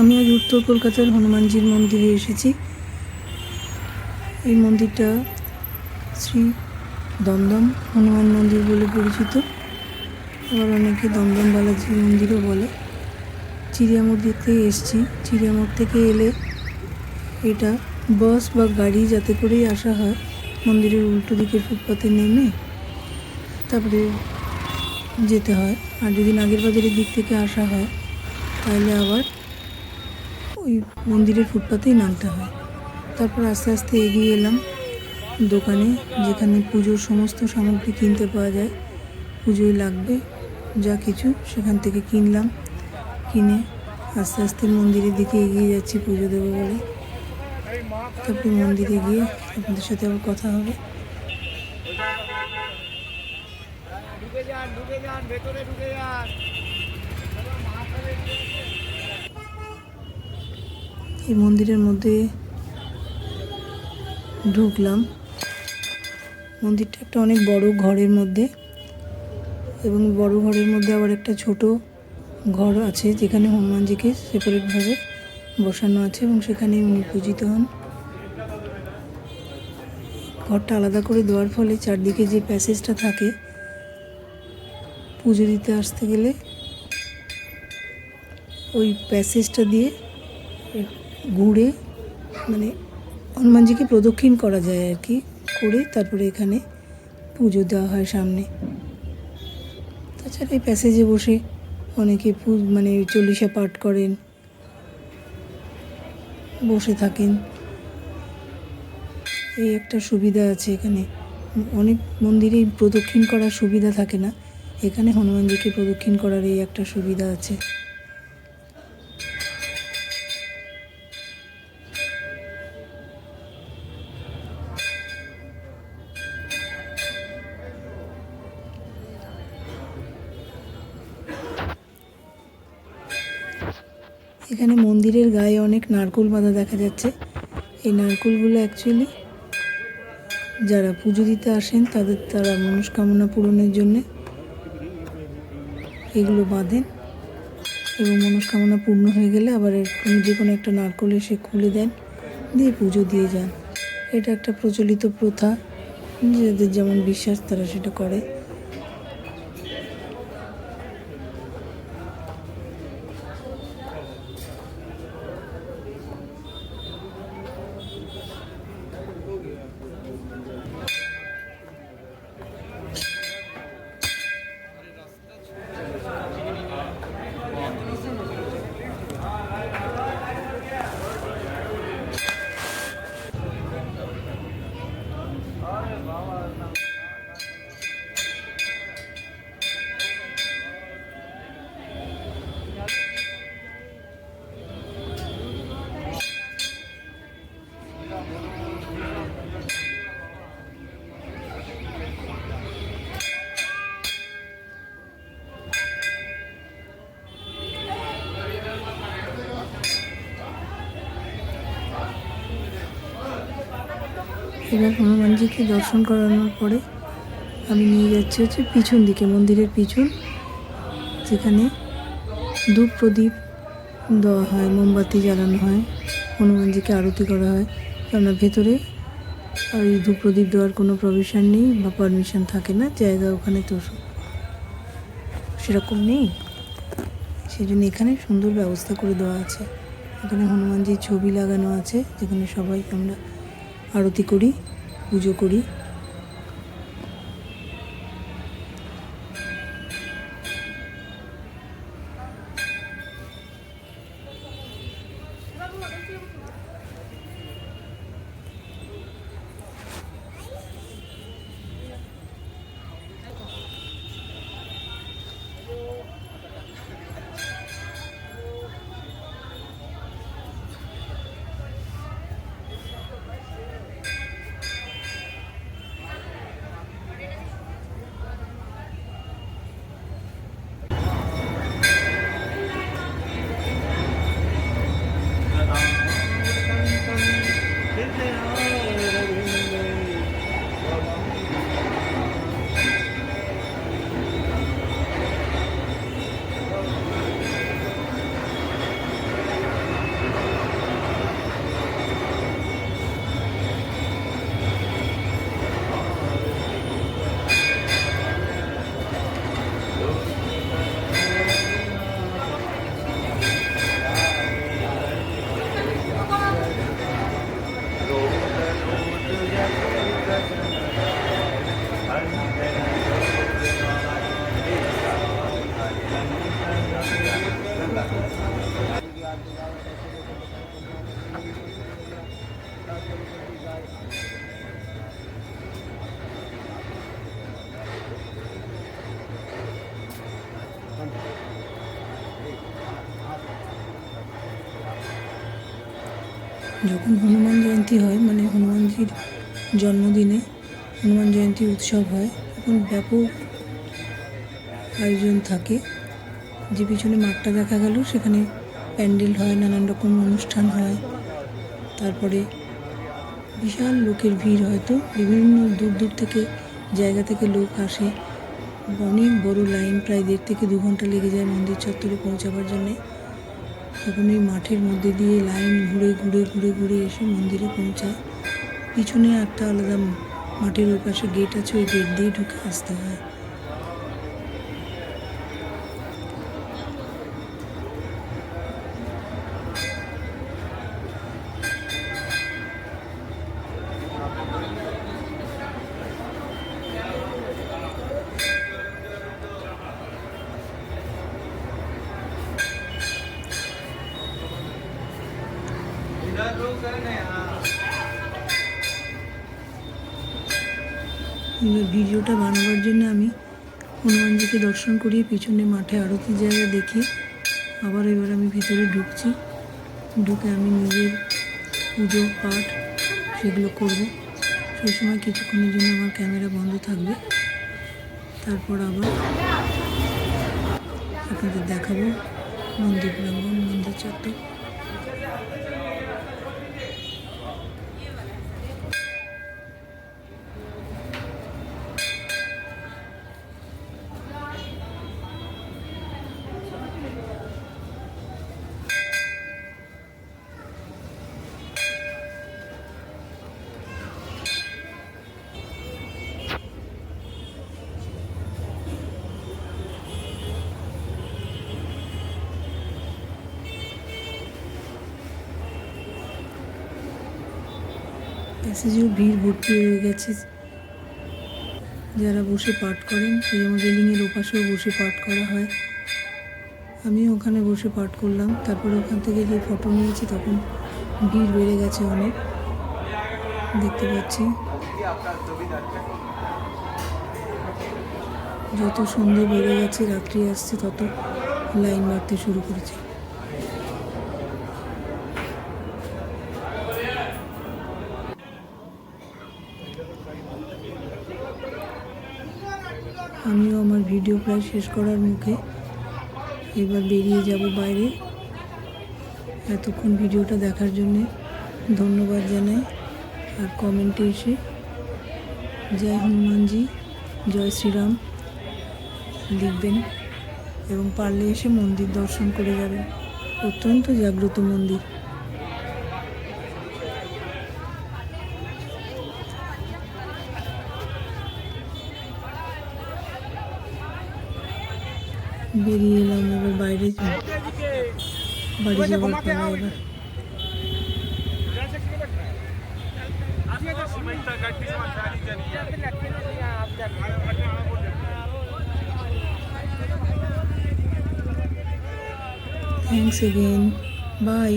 আমি আজ উত্তর কলকাতার হনুমানজির মন্দিরে এসেছি। এই মন্দিরটা শ্রী দমদম হনুমান মন্দির বলে পরিচিত। আবার অনেকে দমদম বালাজি মন্দিরও বলে। চিড়িয়ামোড় দেখতে এসেছি। চিড়িয়ামোড় থেকে এলে এটা বাস বা গাড়ি যাতে করেই আসা হয়। মন্দিরের উল্টো দিকের ফুটপাতে নেমে তারপরে যেতে হয়। আর যদি নাগের বাজারের দিক থেকে আসা হয়, তাহলে আবার ওই মন্দিরের ফুটপাতেই নামতে হয়। তারপর আস্তে আস্তে এগিয়ে এলাম দোকানে, যেখানে পুজোর সমস্ত সামগ্রী কিনতে পাওয়া যায়। পুজোয় লাগবে যা কিছু সেখান থেকে কিনলাম। কিনে আস্তে আস্তে মন্দিরের দিকে এগিয়ে যাচ্ছি পুজো দেবো বলে। তারপরে মন্দিরে গিয়ে আপনাদের সাথে আবার কথা হবে। ঢুকে যান ঢুকে যান, ভেতরে ঢুকে যান। এই মন্দিরের মধ্যে ঢুকলাম। মন্দিরটা একটা অনেক বড় ঘরের মধ্যে এবং বড় ঘরের মধ্যে আবার একটা ছোট ঘর আছে যেখানে হনুমানজিকে সেপারেটভাবে বসানো আছে এবং সেখানে উনি পূজিত হন। ঘরটা আলাদা করে দেওয়ার ফলে চারদিকে যে প্যাসেজটা থাকে, পুজো দিতে আসতে গেলে ওই প্যাসেজটা দিয়ে ঘুরে মানে হনুমানজিকে প্রদক্ষিণ করা যায় আর কি, করে তারপরে এখানে পুজো দেওয়া হয় সামনে। তাছাড়া এই প্যাসেজে বসে অনেকে মানে চল্লিশা পাঠ করেন, বসে থাকেন। এই একটা সুবিধা আছে এখানে। অনেক মন্দিরেই প্রদক্ষিণ করার সুবিধা থাকে না। এখানে হনুমানজিকে প্রদক্ষিণ করার এই একটা সুবিধা আছে। এখানে মন্দিরের গায়ে অনেক নারকোল বাঁধা দেখা যাচ্ছে। এই নারকোলগুলো অ্যাকচুয়ালি যারা পুজো দিতে আসেন, তাদের তারা মনস্কামনা পূরণের জন্যে এগুলো বাঁধেন এবং মনস্কামনা পূর্ণ হয়ে গেলে আবার যে কোনো একটা নারকোল এসে খুলে দেন, দিয়ে পুজো দিয়ে যান। এটা একটা প্রচলিত প্রথা। যাদের যেমন বিশ্বাস তারা সেটা করে। এবার হনুমানজিকে দর্শন করানোর পরে আমি নিয়ে যাচ্ছি হচ্ছে পিছন দিকে, মন্দিরের পিছন, যেখানে ধূপ প্রদীপ দেওয়া হয়, মোমবাতি জ্বালানো হয়, হনুমানজিকে আরতি করা হয়। কেননা ভেতরে ওই ধূপ প্রদীপ দেওয়ার কোনো প্রভিশন নেই বা পারমিশন থাকে না, জায়গা ওখানে তো সেরকম নেই। সেই জন্য এখানে সুন্দর ব্যবস্থা করে দেওয়া আছে। এখানে হনুমানজির ছবি লাগানো আছে, যেখানে সবাই আমরা আরতি করি পুজো করি। যখন হনুমান জয়ন্তী হয় মানে হনুমানজির জন্মদিনে হনুমান জয়ন্তী উৎসব হয়, তখন ব্যাপক আয়োজন থাকে। যে পিছনে মাঠটা দেখা গেল, সেখানে প্যান্ডেল হয়, নানান রকম অনুষ্ঠান হয়। তারপরে বিশাল লোকের ভিড় হয়তো বিভিন্ন দূর দূর থেকে, জায়গা থেকে লোক আসে। অনেক বড় লাইন, প্রায় দেড় থেকে দু ঘণ্টা লেগে যায় মন্দির চত্বরে পৌঁছাবার জন্যে। তখন ওই মাঠের মধ্যে দিয়ে লাইন ঘুরে ঘুরে ঘুরে ঘুরে এসে মন্দিরে পৌঁছায়। পিছনে একটা আলাদা মাঠের ওই পাশে গেট আছে, ওই গেট দিয়ে ঢুকে আসতে হয়। ভিডিওটা বানাবার জন্য আমি হনুমানজিকে দর্শন করিয়ে পিছনে মাঠে আরতির জায়গা দেখিয়ে আবার এবার আমি ভিতরে ঢুকছি। ঢুকে আমি নিজের পুজো, পাঠ সেগুলো করব। সেই সময় কিছুক্ষণের জন্য আমার ক্যামেরা বন্ধ থাকবে। তারপর আবার আপনাদের দেখাবো। মন্দির প্রাঙ্গণ, মন্দির চত্বর। প্যাসেজেও ভিড় ভর্তি হয়ে গেছে। যারা বসে পাঠ করেন, সেই যেমন রেলিংয়ের ওপাশেও বসে পাঠ করা হয়। আমি ওখানে বসে পাঠ করলাম। তারপরে ওখান থেকে যে ফটো নিয়েছি, তখন ভিড় বেড়ে গেছে অনেক। দেখতে পাচ্ছি। যত সন্ধে বেড়ে গেছে, রাত্রি আসছে, তত লাইন বাড়তে শুরু করেছে। আমিও আমার ভিডিও প্রায় শেষ করার মুখে এবার বেরিয়ে যাব বাইরে এতক্ষণ ভিডিওটা দেখার জন্যে ধন্যবাদ জানাই আর কমেন্টে এসে জয় হনুমানজি, জয় শ্রীরাম লিখবেন এবং পারলে এসে মন্দির দর্শন করে যাবেন। অত্যন্ত জাগ্রত মন্দির। বেরিয়ে এলাম এবার বাইরে বাড়ি যাওয়ার পালা এবার থ্যাংকস এগেন বাই